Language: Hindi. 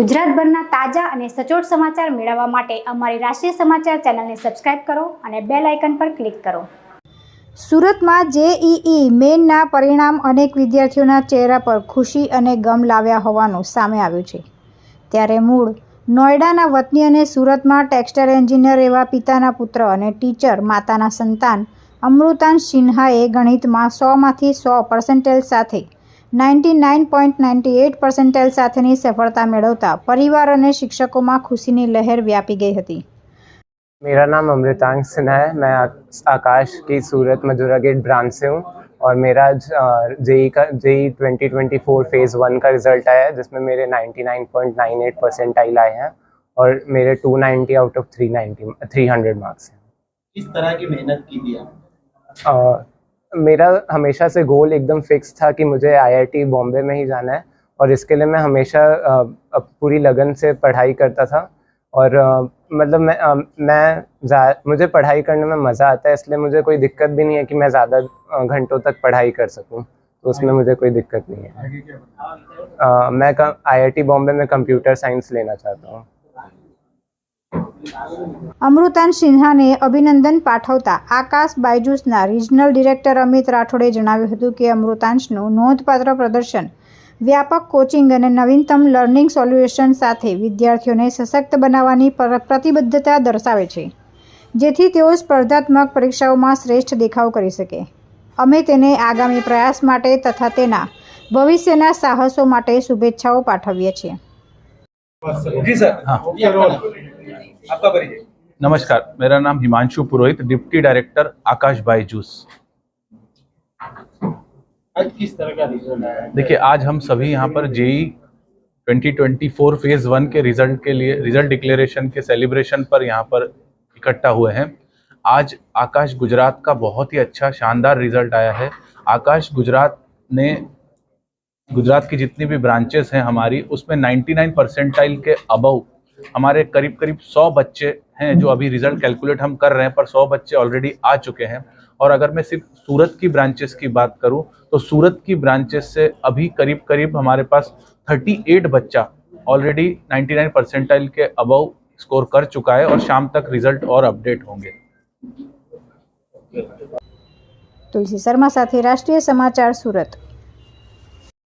ગુજરાતભરના તાજા અને સચોટ સમાચાર મેળવવા માટે અમારી રાષ્ટ્રીય સમાચાર ચેનલને સબસ્ક્રાઇબ કરો અને બેલ આઇકન પર ક્લિક કરો. સુરતમાં જેઈઈ મેનના પરિણામ અનેક વિદ્યાર્થીઓના ચહેરા પર ખુશી અને ગમ લાવ્યા હોવાનું સામે આવ્યું છે. ત્યારે મૂળ નોઈડાના વતની અને સુરતમાં ટેક્સટાઇલ એન્જિનિયર એવા પિતાના પુત્ર અને ટીચર માતાના સંતાન અમૃતાંશ સિન્હાએ ગણિતમાં સોમાંથી સો પર્સન્ટેજ સાથે ninety nine point ninety eight percentage સાથેની સફળતા મેળવતા પરિવાર અને શિક્ષકોમાં ખુશીની લહેર વ્યાપી ગઈ હતી मेरा नाम अमृतांश सिन्हा है मैं आ- आकाश की सूरत मजूरा गेट ब्रांच से हूँ और मेरा जेई का जेई 2024 फेज़ वन का रिजल्ट आया है जिसमें मेरे 99.98 परसेंटाइल आए हैं और मेरे 290 आउट ऑफ 390 300 मार्क्स हैं किस तरह की मेहनत की थी आपने अ, मेरा हमेशा से गोल एकदम फिक्स था कि मुझे आईआईटी बॉम्बे में ही जाना है और इसके लिए मैं हमेशा पूरी लगन से पढ़ाई करता था और मतलब मैं मैं मुझे पढ़ाई करने में मज़ा आता है इसलिए मुझे कोई दिक्कत भी नहीं है कि मैं ज़्यादा घंटों तक पढ़ाई कर सकूँ तो उसमें मुझे कोई दिक्कत नहीं है। अ, मैं आईआईटी बॉम्बे में कंप्यूटर साइंस लेना चाहता हूँ। અમૃતાન સિન્હાને અભિનંદન પાઠવતા આકાશ બાયજૂસના રિજનલ ડિરેક્ટર અમિત રાઠોડે જણાવ્યું હતું કે અમૃતાંશનું નોંધપાત્ર પ્રદર્શન વ્યાપક કોચિંગ અને નવીનતમ લર્નિંગ સોલ્યુશન સાથે વિદ્યાર્થીઓને સશક્ત બનાવવાની પ્રતિબદ્ધતા દર્શાવે છે જેથી તેઓ સ્પર્ધાત્મક પરીક્ષાઓમાં શ્રેષ્ઠ દેખાવ કરી શકે. અમે તેને આગામી પ્રયાસ માટે તથા તેના ભવિષ્યના સાહસો માટે શુભેચ્છાઓ પાઠવીએ છીએ. જી સર. आपका परिचय नमस्कार, मेरा नाम Himanshu Purohit, deputy director Aakash Byju's. किस तरह का रिज़ल्ट देखिए, आज हम सभी यहाँ पर जेई 2024 फ़ेज़ वन के रिज़ल्ट के लिए रिज़ल्ट डिक्लेरेशन के सेलिब्रेशन पर यहाँ पर इकट्ठा हुए हैं। आज आकाश गुजरात का बहुत ही अच्छा शानदार रिज़ल्ट आया है। आकाश गुजरात ने, गुजरात की जितनी भी ब्रांचेस हैं हमारी, उसमें 99 परसेंटाइल के अबव हमारे करीब करीब 100 बच्चे हैं जो अभी रिजल्ट कैलकुलेट हम कर रहे हैं पर 100 बच्चे ऑलरेडी आ चुके हैं और अगर मैं सिर्फ सूरत की ब्रांचेस की बात करूं तो सूरत की ब्रांचेस से अभी करीब करीब हमारे पास 38 बच्चा ऑलरेडी 99 परसेंटाइल के अबव स्कोर कर चुका है और शाम तक रिजल्ट और अपडेट होंगे તુલસી શર્મા સાથે રાષ્ટ્રીય સમાચાર સુરત